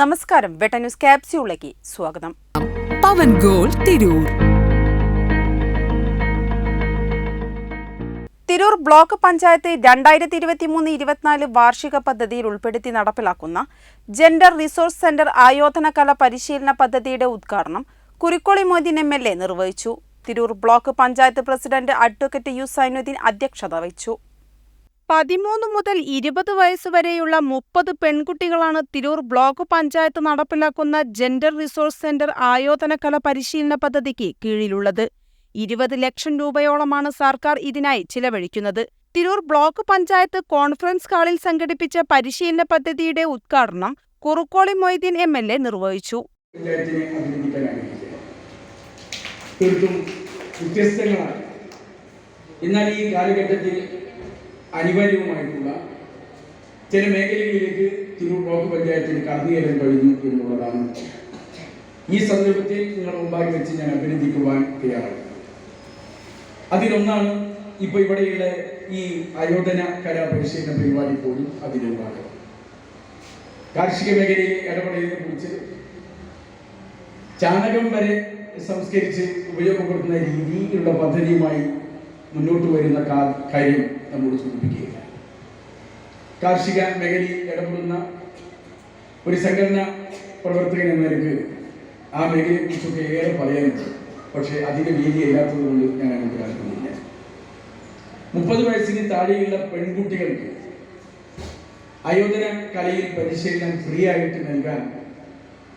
നമസ്കാരം. വെട്ടന്യൂസ് ക്യാപ്സ്യൂളിലേക്ക് സ്വാഗതം. പവൻ ഗോൾ തിരൂർ. തിരൂർ ബ്ലോക്ക് പഞ്ചായത്ത് രണ്ടായിരത്തി ഇരുപത്തി മൂന്ന് ഇരുപത്തിനാല് വാർഷിക പദ്ധതിയിൽ ഉൾപ്പെടുത്തി നടപ്പിലാക്കുന്ന ജെൻഡർ റിസോഴ്സ് സെന്റർ ആയോധന കല പരിശീലന പദ്ധതിയുടെ ഉദ്ഘാടനം Kurukkoli Moideen M L A നിർവഹിച്ചു. Tirur block panchayat president advocate U Sainudheen അധ്യക്ഷത വഹിച്ചു. പതിമൂന്ന് മുതൽ ഇരുപത് വയസ്സുവരെയുള്ള മുപ്പത് പെൺകുട്ടികളാണ് തിരൂർ ബ്ലോക്ക് പഞ്ചായത്ത് നടപ്പിലാക്കുന്ന ജെൻഡർ റിസോഴ്സ് സെന്റർ ആയോധനകല പരിശീലന പദ്ധതിക്ക് കീഴിലുള്ളത്. ഇരുപത് ലക്ഷം രൂപയോളമാണ് സർക്കാർ ഇതിനായി ചിലവഴിക്കുന്നത്. തിരൂർ ബ്ലോക്ക് പഞ്ചായത്ത് കോൺഫറൻസ് ഹാളിൽ സംഘടിപ്പിച്ച പരിശീലന പദ്ധതിയുടെ ഉദ്ഘാടനം Kurukkoli Moideen M L A നിർവഹിച്ചു. എന്നാൽ ഈ കാലഘട്ടത്തിൽ അനിവാര്യവുമായിട്ടുള്ള ചില മേഖലകളിലേക്ക് തിരൂർ ബ്ലോക്ക് പഞ്ചായത്തിന് കടന്നു കയറാൻ കഴിഞ്ഞു എന്നുള്ളതാണ്. ഈ സന്ദർഭത്തിൽ നിങ്ങളുടെ മുമ്പാകെ വെച്ച് ഞാൻ അഭിനന്ദിക്കുവാൻ തയ്യാറാണ്. അതിലൊന്നാണ് ഇപ്പൊ ഇവിടെയുള്ള ഈ അയോധന കലാ പരിശീലന പരിപാടി പോലും അതിന്റെ ഭാഗം കാർഷിക മേഖലയിലെ ഇടപെടലിനെ കുറിച്ച് ചാണകം വരെ സംസ്കരിച്ച് ഉപയോഗപ്പെടുത്തുന്ന രീതിയിലുള്ള പദ്ധതിയുമായി മുന്നോട്ട് വരുന്ന കാര്യം നമ്മോട് സൂചിപ്പിക്കുകയില്ല കാർഷിക മേഖലയിൽ ഇടപെടുന്ന ഒരു സംഘടന പ്രവർത്തകൻ എന്ന നിലയ്ക്ക് ആ മേഖലയെക്കുറിച്ചൊക്കെ ഏറെ പറയാനുണ്ട്. പക്ഷേ അധിക വീതി ഇല്ലാത്തതുകൊണ്ട് ഞാൻ അങ്ങോട്ട് കാണിക്കുന്നില്ല. മുപ്പത് വയസ്സിന് താഴെയുള്ള പെൺകുട്ടികൾക്ക് അയോധന കലയിൽ പരിശീലനം ഫ്രീ ആയിട്ട് നൽകാൻ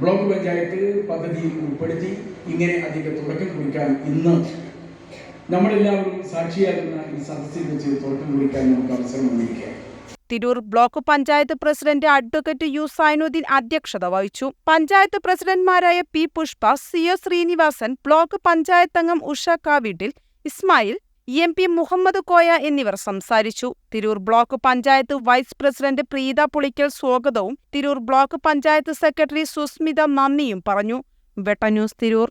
ബ്ലോക്ക് പഞ്ചായത്ത് പദ്ധതിയിൽ ഉൾപ്പെടുത്തി ഇങ്ങനെ അതിന്റെ തുടക്കം കുറിക്കാൻ ഇന്ന് നമ്മളെല്ലാവരും സാക്ഷിയാകുന്ന ഈ സദസ്സിൽ വെച്ച് കുറിക്കാൻ നമുക്ക് അവസരം വന്നിരിക്കുകയാണ് Tirur block panchayat president advocate U Sainudheen അധ്യക്ഷത വഹിച്ചു. പഞ്ചായത്ത് പ്രസിഡന്റ്മാരായ പി പുഷ്പ സി ഒ ശ്രീനിവാസൻ ബ്ലോക്ക് പഞ്ചായത്ത് അംഗം ഉഷ കാവീട്ടിൽ ഇസ്മായിൽ എം പി മുഹമ്മദ് കോയ എന്നിവർ സംസാരിച്ചു. Tirur block panchayat vice president Preetha Pulikkal സ്വാഗതവും തിരൂർ ബ്ലോക്ക് പഞ്ചായത്ത് സെക്രട്ടറി സുസ്മിത നന്ദിയും പറഞ്ഞു. വെട്ട ന്യൂസ് തിരൂർ.